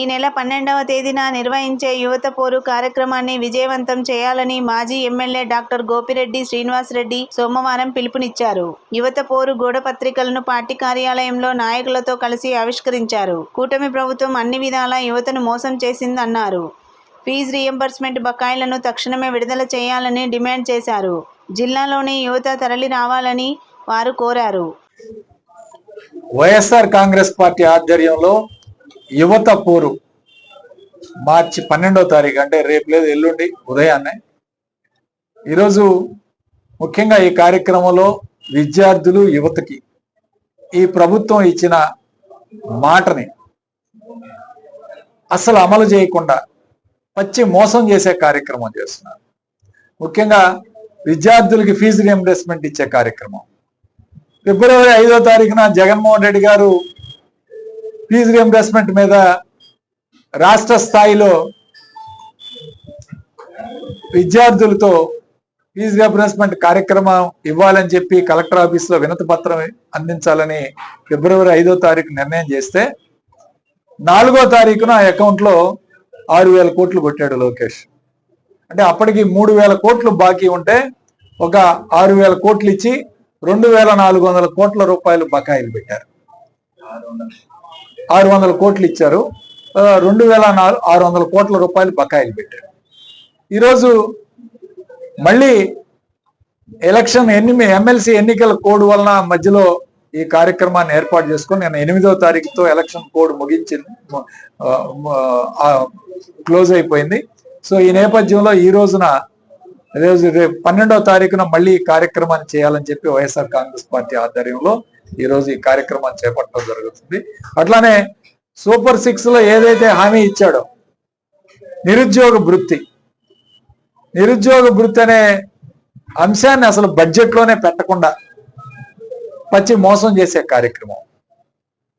ఈ నెల పన్నెండవ తేదీన నిర్వహించే యువత పోరు కార్యక్రమాన్ని విజయవంతం చేయాలని మాజీ ఎమ్మెల్యే డాక్టర్ గోపిరెడ్డి శ్రీనివాసరెడ్డి సోమవారం పిలుపునిచ్చారు. యువత పోరు గోడ పత్రికలను పార్టీ కార్యాలయంలో నాయకులతో కలిసి ఆవిష్కరించారు. కూటమి ప్రభుత్వం అన్ని విధాలా యువతను మోసం చేసిందన్నారు. ఫీజు రియంబర్స్మెంట్ బకాయిలను తక్షణమే విడుదల చేయాలని డిమాండ్ చేశారు. జిల్లాలోని యువత తరలి రావాలని వారు కోరారు. వైఎస్ఆర్ కాంగ్రెస్ పార్టీ ఆధ్వర్యంలో యువత పోరు. మార్చి పన్నెండో తారీఖు అంటే రేపు లేదు ఎల్లుండి ఉదయాన్నే. ఈరోజు ముఖ్యంగా ఈ కార్యక్రమంలో విద్యార్థులు యువతకి ఈ ప్రభుత్వం ఇచ్చిన మాటని అసలు అమలు చేయకుండా పచ్చి మోసం చేసే కార్యక్రమం చేస్తున్నారు. ముఖ్యంగా విద్యార్థులకి ఫీజు రియంబర్స్మెంట్ ఇచ్చే కార్యక్రమం. ఫిబ్రవరి ఐదో తారీఖున జగన్మోహన్ రెడ్డి గారు ఫీజు రియంబర్స్మెంట్ మీద రాష్ట్ర స్థాయిలో విద్యార్థులతో ఫీజు రియంబర్స్మెంట్ కార్యక్రమం ఇవ్వాలని చెప్పి కలెక్టర్ ఆఫీస్లో వినతి పత్రం అందించాలని ఫిబ్రవరి ఐదో తారీఖు నిర్ణయం చేస్తే నాలుగో తారీఖున ఆ అకౌంట్లో ఆరు వేల కోట్లు కొట్టాడు లోకేష్. అంటే అప్పటికి మూడు వేల కోట్లు బాకీ ఉంటే ఒక ఆరు వేల కోట్లు ఇచ్చి రెండు వేల నాలుగు వందల కోట్ల రూపాయలు బకాయిలు పెట్టారు. ఆరు వందల కోట్లు ఇచ్చారు. రెండు వేల నాలుగు ఆరు వందల కోట్ల రూపాయలు బకాయిలు పెట్టారు. ఈరోజు మళ్ళీ ఎలక్షన్ ఎన్ని ఎమ్మెల్సీ ఎన్నికల కోడ్ వలన మధ్యలో ఈ కార్యక్రమాన్ని ఏర్పాటు చేసుకొని నేను ఎనిమిదో తారీఖుతో ఎలక్షన్ కోడ్ ముగించింది క్లోజ్ అయిపోయింది. సో ఈ నేపథ్యంలో ఈ రోజున రోజు రేపు పన్నెండో తారీఖున మళ్ళీ ఈ కార్యక్రమాన్ని చేయాలని చెప్పి వైఎస్ఆర్ కాంగ్రెస్ పార్టీ ఆధ్వర్యంలో ఈ రోజు ఈ కార్యక్రమాన్ని చేపట్టడం జరుగుతుంది. అట్లానే సూపర్ సిక్స్లో ఏదైతే హామీ ఇచ్చాడో నిరుద్యోగ వృత్తి. నిరుద్యోగ వృత్తి అనే అంశాన్ని అసలు బడ్జెట్లోనే పెట్టకుండా పచ్చి మోసం చేసే కార్యక్రమం.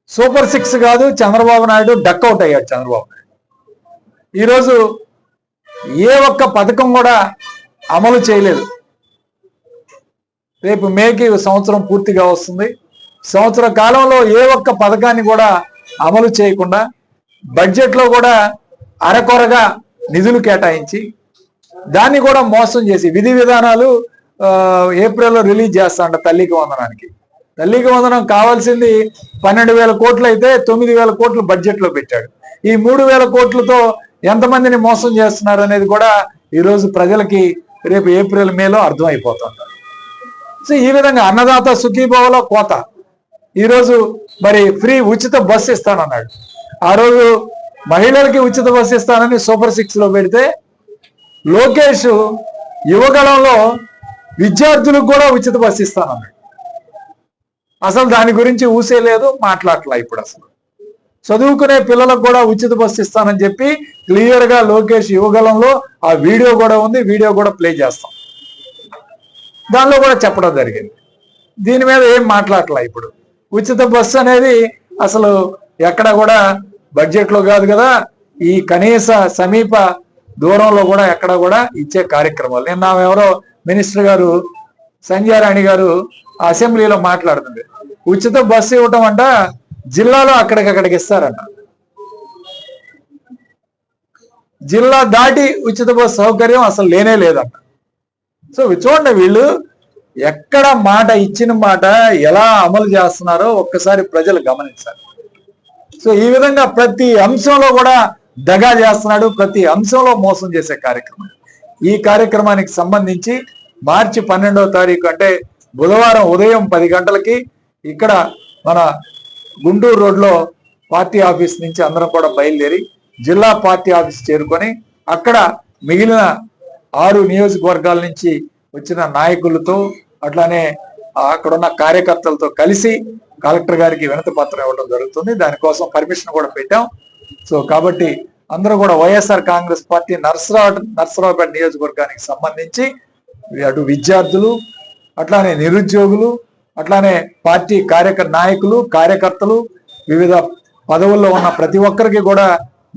సూపర్ సిక్స్ కాదు చంద్రబాబు నాయుడు డక్అవుట్ అయ్యాడు చంద్రబాబు నాయుడు. ఈరోజు ఏ ఒక్క పథకం కూడా అమలు చేయలేదు. రేపు మేకి సంవత్సరం పూర్తిగా వస్తుంది. సంవత్సర కాలంలో ఏ ఒక్క పథకాన్ని కూడా అమలు చేయకుండా బడ్జెట్లో కూడా అరకొరగా నిధులు కేటాయించి దాన్ని కూడా మోసం చేసి విధి విధానాలు ఏప్రిల్లో రిలీజ్ చేస్తాంట తల్లికి వందనానికి. తల్లికి వందనం కావాల్సింది పన్నెండు వేల కోట్లు అయితే తొమ్మిది వేల కోట్లు బడ్జెట్లో పెట్టాడు. ఈ మూడు వేల కోట్లతో ఎంతమందిని మోసం చేస్తున్నారు అనేది కూడా ఈరోజు ప్రజలకి రేపు ఏప్రిల్ మేలో అర్థమైపోతుంది. సో ఈ విధంగా అన్నదాత సుఖీభావలో కోత. ఈరోజు మరి ఫ్రీ ఉచిత బస్సు ఇస్తానన్నాడు. ఆ రోజు మహిళలకి ఉచిత బస్సు ఇస్తానని సూపర్ సిక్స్లో పెడితే లోకేష్ యువగళంలో విద్యార్థులకు కూడా ఉచిత బస్సు ఇస్తానన్నాడు. అసలు దాని గురించి ఊసే లేదు ఇప్పుడు అసలు. చదువుకునే పిల్లలకు కూడా ఉచిత బస్సు ఇస్తానని చెప్పి క్లియర్గా లోకేష్ యువగలంలో ఆ వీడియో కూడా ఉంది వీడియో కూడా ప్లే చేస్తాం. దానిలో కూడా చెప్పడం జరిగింది. దీని మీద ఏం మాట్లాడలా ఇప్పుడు? ఉచిత బస్సు అనేది అసలు ఎక్కడ కూడా బడ్జెట్లో కాదు కదా. ఈ కనీస సమీప దూరంలో కూడా ఎక్కడ కూడా ఇచ్చే కార్యక్రమాలు. నిన్న ఎవరో మినిస్టర్ గారు సంజయ్ రాణి గారు అసెంబ్లీలో మాట్లాడుతుంది ఉచిత బస్సు ఇవ్వటం అంట జిల్లాలో అక్కడికక్కడికి ఇస్తారంట. జిల్లా దాటి ఉచిత బస్సు సౌకర్యం అసలు లేనే లేదంట. సో చూడండి వీళ్ళు ఎక్కడ మాట ఇచ్చిన మాట ఎలా అమలు చేస్తున్నారో ఒక్కసారి ప్రజలు గమనించాలి. సో ఈ విధంగా ప్రతి అంశంలో కూడా దగా చేస్తున్నాడు ప్రతి అంశంలో మోసం చేసే కార్యక్రమం. ఈ కార్యక్రమానికి సంబంధించి మార్చి పన్నెండవ తారీఖు అంటే బుధవారం ఉదయం పది గంటలకి ఇక్కడ మన గుంటూరు రోడ్లో పార్టీ ఆఫీస్ నుంచి అందరం కూడా బయలుదేరి జిల్లా పార్టీ ఆఫీస్ చేరుకొని అక్కడ మిగిలిన ఆరు నియోజకవర్గాల నుంచి వచ్చిన నాయకులతో అట్లానే అక్కడ ఉన్న కార్యకర్తలతో కలిసి కలెక్టర్ గారికి వినతి పత్రం ఇవ్వడం జరుగుతుంది. దానికోసం పర్మిషన్ కూడా పెట్టాం. సో కాబట్టి అందరూ కూడా YSR Congress party Narsarao Narsaraopet నియోజకవర్గానికి సంబంధించి అటు విద్యార్థులు అట్లానే నిరుద్యోగులు అట్లానే పార్టీ కార్యక నాయకులు కార్యకర్తలు వివిధ పదవుల్లో ఉన్న ప్రతి ఒక్కరికి కూడా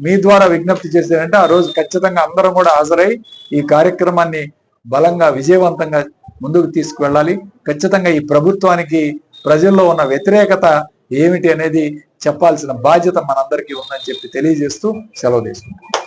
మీ ద్వారా విజ్ఞప్తి చేశారంటే ఆ రోజు ఖచ్చితంగా అందరం కూడా హాజరై ఈ కార్యక్రమాన్ని బలంగా విజయవంతంగా ముందుకు తీసుకువెళ్ళాలి. ఖచ్చితంగా ఈ ప్రభుత్వానికి ప్రజల్లో ఉన్న వ్యతిరేకత ఏమిటి అనేది చెప్పాల్సిన బాధ్యత మనందరికీ ఉందని చెప్పి తెలియజేస్తూ సెలవు తీసుకుంటాం